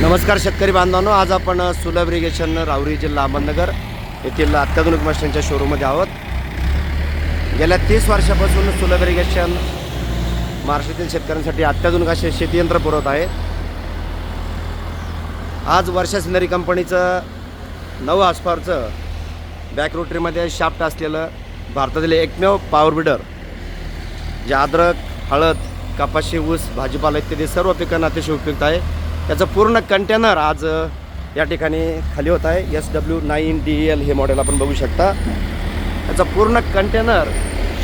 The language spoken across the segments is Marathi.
नमस्कार शेतकरी बांधवांनो आज आपण सुलभ इरिगेशन रावरी जिल्हा अहमदनगर येथील अत्याधुनिक मशीनच्या शोरूममध्ये आहोत. गेल्या तीस वर्षापासून सुलभ इरिगेशन महाराष्ट्रातील शेतकऱ्यांसाठी अत्याधुनिक असे शेती यंत्र पुरवत आहे. आज वर्षा सिनरी कंपनीचं नऊ आसपारचं बॅक रोटरीमध्ये शाफ्ट असलेलं भारतातील एकमेव पॉवर बिडर जे अद्रक हळद कपाशी ऊस भाजीपाला इत्यादी सर्व पिकांना अतिशय उपयुक्त आहे. त्याचं पूर्ण कंटेनर आज या ठिकाणी खाली होत आहे. S W nine D L हे मॉडेल आपण बघू शकता. त्याचं पूर्ण कंटेनर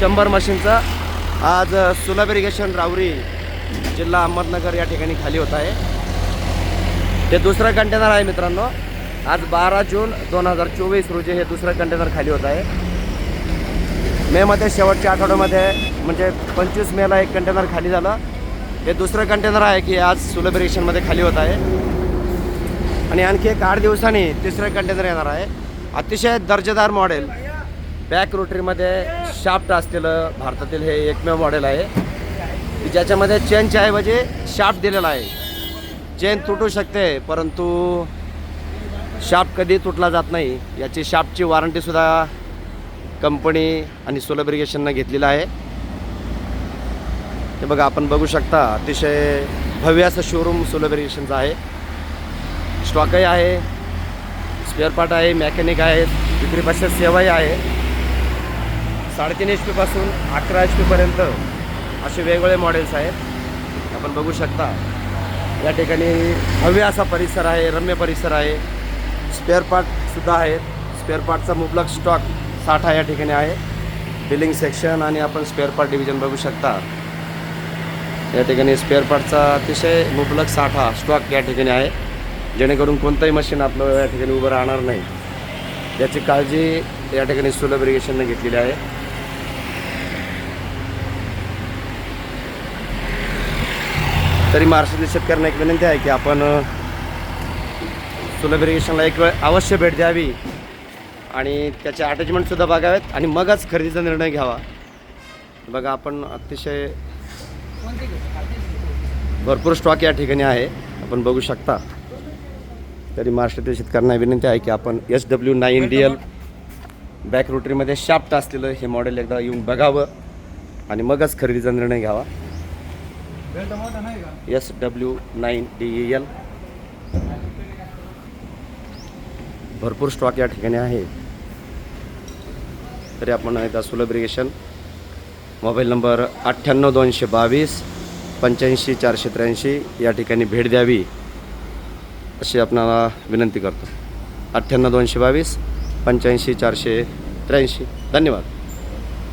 शंभर मशीनचा आज सुलभ इरिगेशन रावरी जिल्हा अहमदनगर या ठिकाणी खाली होत आहे. हे दुसरं कंटेनर आहे मित्रांनो. आज बारा जून दोन हजार चोवीस रोजी हे दुसरं कंटेनर खाली होत आहे. मेमध्ये शेवटच्या आठवड्यामध्ये म्हणजे पंचवीस मेला एक कंटेनर खाली झालं. हे दुसरं कंटेनर आहे की आज सुलभ खाली होत आहे. आणि आणखी एक आठ दिवसांनी तिसरं कंटेनर येणार आहे. अतिशय दर्जेदार मॉडेल बॅक रोटरीमध्ये शाफ्ट असलेलं भारतातील हे एकमेव मॉडेल आहे. की ज्याच्यामध्ये चेनच्या ऐवजी शाफ्ट दिलेला आहे. चेन तुटू शकते परंतु शाफ्ट कधी तुटला जात नाही याची शाफ्टची वॉरंटीसुद्धा कंपनी आणि सोलब्रिगेशननं घेतलेलं आहे. ते बघा आपण बघू शकता अतिशय भव्य असं शोरूम सोलर आहे. स्टॉकही आहे स्पेअर पार्ट आहे मॅकॅनिक आहेत विक्रीपासून सेवाही आहे. साडेतीन एच पीपासून अकरा एच पीपर्यंत असे वेगवेगळे मॉडेल्स आहेत. आपण बघू शकता या ठिकाणी भव्य असा परिसर आहे रम्य परिसर आहे. स्पेअर पार्टसुद्धा आहेत. स्पेअर पार्टचा मुबलक स्टॉक साठा या ठिकाणी आहे. बिलिंग सेक्शन आणि आपण स्पेअर पार्ट डिव्हिजन बघू शकता. या ठिकाणी स्पेअर पार्टचा अतिशय मुबलक साठा स्टॉक या ठिकाणी आहे. जेणेकरून कोणतंही मशीन आपलं या ठिकाणी उभं राहणार नाही. याची काळजी या ठिकाणी सुलभ इरिगेशनने घेतलेली आहे. तरी महाराष्ट्रातील शेतकऱ्यांना एक विनंती आहे की आपण सुलभ इरिगेशनला एक वेळ अवश्य भेट द्यावी आणि त्याचे अटॅचमेंटसुद्धा बघावेत आणि मगच खरेदीचा निर्णय घ्यावा. बघा आपण अतिशय भरपूर स्टॉक या ठिकाणी आहे. आपण बघू शकता. तरी महाराष्ट्रातील शेतकऱ्यांना विनंती आहे की आपण S W nine D L back रोटरीमध्ये shaft असलेलं हे मॉडेल एकदा येऊन बघावं आणि मगच खरेदीचा निर्णय घ्यावा. S W nine D L भरपूर स्टॉक या ठिकाणी आहे. तरी आपण एकदा सुलभ इरिगेशन मोबाईल नंबर अठ्ठ्याण्णव दोनशे बावीस पंच्याऐंशी चारशे त्र्याऐंशी या ठिकाणी भेट द्यावी अशी आपणाला विनंती करतो. अठ्ठ्याण्णव दोनशे बावीस पंच्याऐंशी चारशे त्र्याऐंशी. धन्यवाद.